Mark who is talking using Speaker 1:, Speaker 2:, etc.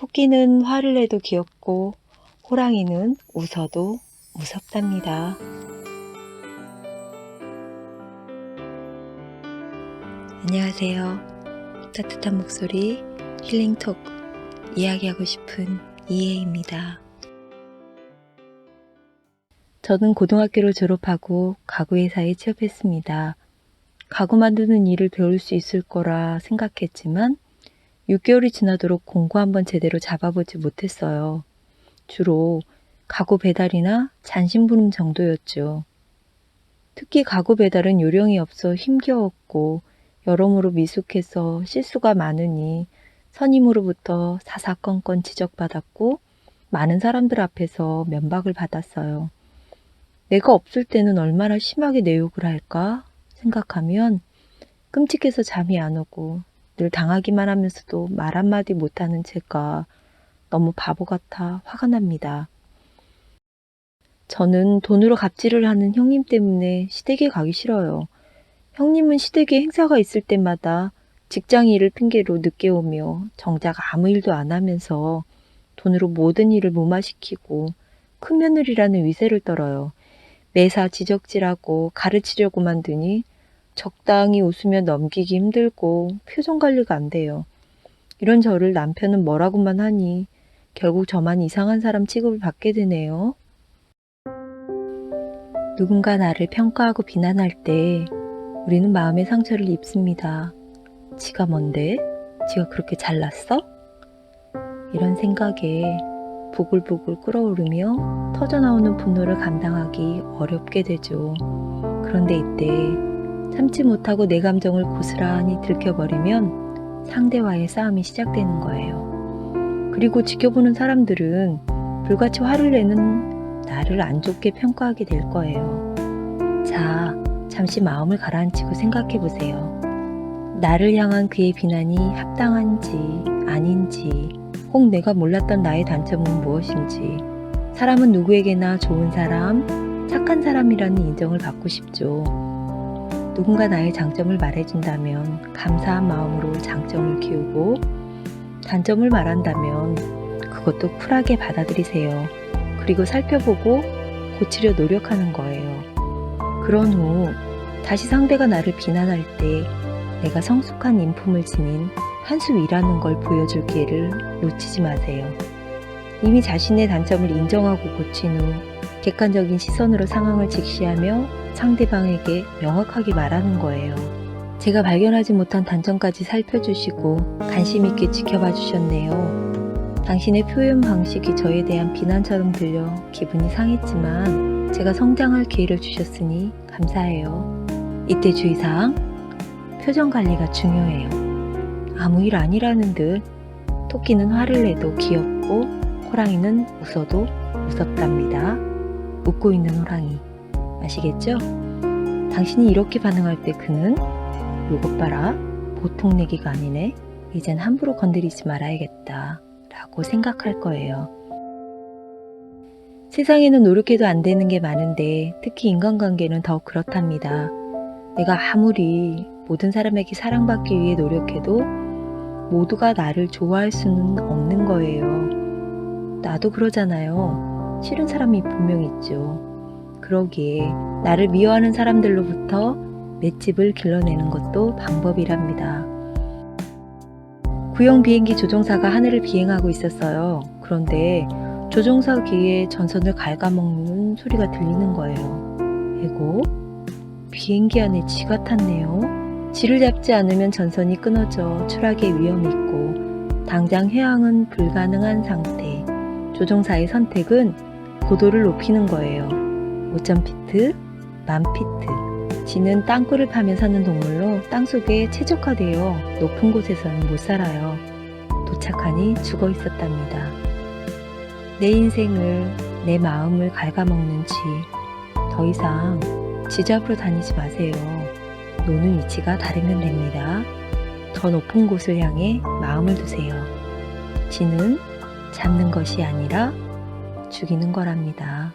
Speaker 1: 토끼는 화를 내도 귀엽고 호랑이는 웃어도 무섭답니다. 안녕하세요. 따뜻한 목소리 힐링톡 이야기하고 싶은 이혜입니다. 저는 고등학교를 졸업하고 가구회사에 취업했습니다. 가구 만드는 일을 배울 수 있을 거라 생각했지만 6개월이 지나도록 공고 한번 제대로 잡아보지 못했어요. 주로 가구 배달이나 잔심부름 정도였죠. 특히 가구 배달은 요령이 없어 힘겨웠고 여러모로 미숙해서 실수가 많으니 선임으로부터 사사건건 지적받았고 많은 사람들 앞에서 면박을 받았어요. 내가 없을 때는 얼마나 심하게 내 욕을 할까 생각하면 끔찍해서 잠이 안 오고 늘 당하기만 하면서도 말 한마디 못하는 제가 너무 바보 같아 화가 납니다. 저는 돈으로 갑질을 하는 형님 때문에 시댁에 가기 싫어요. 형님은 시댁에 행사가 있을 때마다 직장 일을 핑계로 늦게 오며 정작 아무 일도 안 하면서 돈으로 모든 일을 무마시키고 큰 며느리라는 위세를 떨어요. 매사 지적질하고 가르치려고 만 드니 적당히 웃으며 넘기기 힘들고 표정 관리가 안 돼요. 이런 저를 남편은 뭐라고만 하니 결국 저만 이상한 사람 취급을 받게 되네요. 누군가 나를 평가하고 비난할 때 우리는 마음의 상처를 입습니다. 지가 뭔데? 지가 그렇게 잘났어? 이런 생각에 부글부글 끓어오르며 터져나오는 분노를 감당하기 어렵게 되죠. 그런데 이때 참지 못하고 내 감정을 고스란히 들켜버리면 상대와의 싸움이 시작되는 거예요. 그리고 지켜보는 사람들은 불같이 화를 내는 나를 안 좋게 평가하게 될 거예요. 자, 잠시 마음을 가라앉히고 생각해 보세요. 나를 향한 그의 비난이 합당한지 아닌지, 혹 내가 몰랐던 나의 단점은 무엇인지, 사람은 누구에게나 좋은 사람, 착한 사람이라는 인정을 받고 싶죠. 누군가 나의 장점을 말해준다면 감사한 마음으로 장점을 키우고, 단점을 말한다면 그것도 쿨하게 받아들이세요. 그리고 살펴보고 고치려 노력하는 거예요. 그런 후 다시 상대가 나를 비난할 때 내가 성숙한 인품을 지닌 한 수 위라는 걸 보여줄 기회를 놓치지 마세요. 이미 자신의 단점을 인정하고 고친 후 객관적인 시선으로 상황을 직시하며 상대방에게 명확하게 말하는 거예요. 제가 발견하지 못한 단점까지 살펴주시고 관심 있게 지켜봐 주셨네요. 당신의 표현 방식이 저에 대한 비난처럼 들려 기분이 상했지만 제가 성장할 기회를 주셨으니 감사해요. 이때 주의사항, 표정 관리가 중요해요. 아무 일 아니라는 듯 토끼는 화를 내도 귀엽고 호랑이는 웃어도 무섭답니다. 웃고 있는 호랑이. 아시겠죠? 당신이 이렇게 반응할 때 그는 요것 봐라. 보통 내기가 아니네. 이젠 함부로 건드리지 말아야겠다. 라고 생각할 거예요. 세상에는 노력해도 안 되는 게 많은데 특히 인간관계는 더욱 그렇답니다. 내가 아무리 모든 사람에게 사랑받기 위해 노력해도 모두가 나를 좋아할 수는 없는 거예요. 나도 그러잖아요. 싫은 사람이 분명 있죠. 그러기에 나를 미워하는 사람들로부터 맷집을 길러내는 것도 방법이랍니다. 구형 비행기 조종사가 하늘을 비행하고 있었어요. 그런데 조종사기에 전선을 갉아먹는 소리가 들리는 거예요. 에고? 비행기 안에 쥐가 탔네요. 쥐를 잡지 않으면 전선이 끊어져 추락의 위험이 있고 당장 해양은 불가능한 상태. 조종사의 선택은 고도를 높이는 거예요. 5,000피트, 10,000피트. 쥐는 땅굴을 파며 사는 동물로 땅속에 최적화되어 높은 곳에서는 못 살아요. 도착하니 죽어 있었답니다. 내 인생을, 내 마음을 갉아먹는 쥐. 더 이상 쥐 잡으러 다니지 마세요. 노는 위치가 다르면 됩니다. 더 높은 곳을 향해 마음을 두세요. 쥐는 잡는 것이 아니라 죽이는 거랍니다.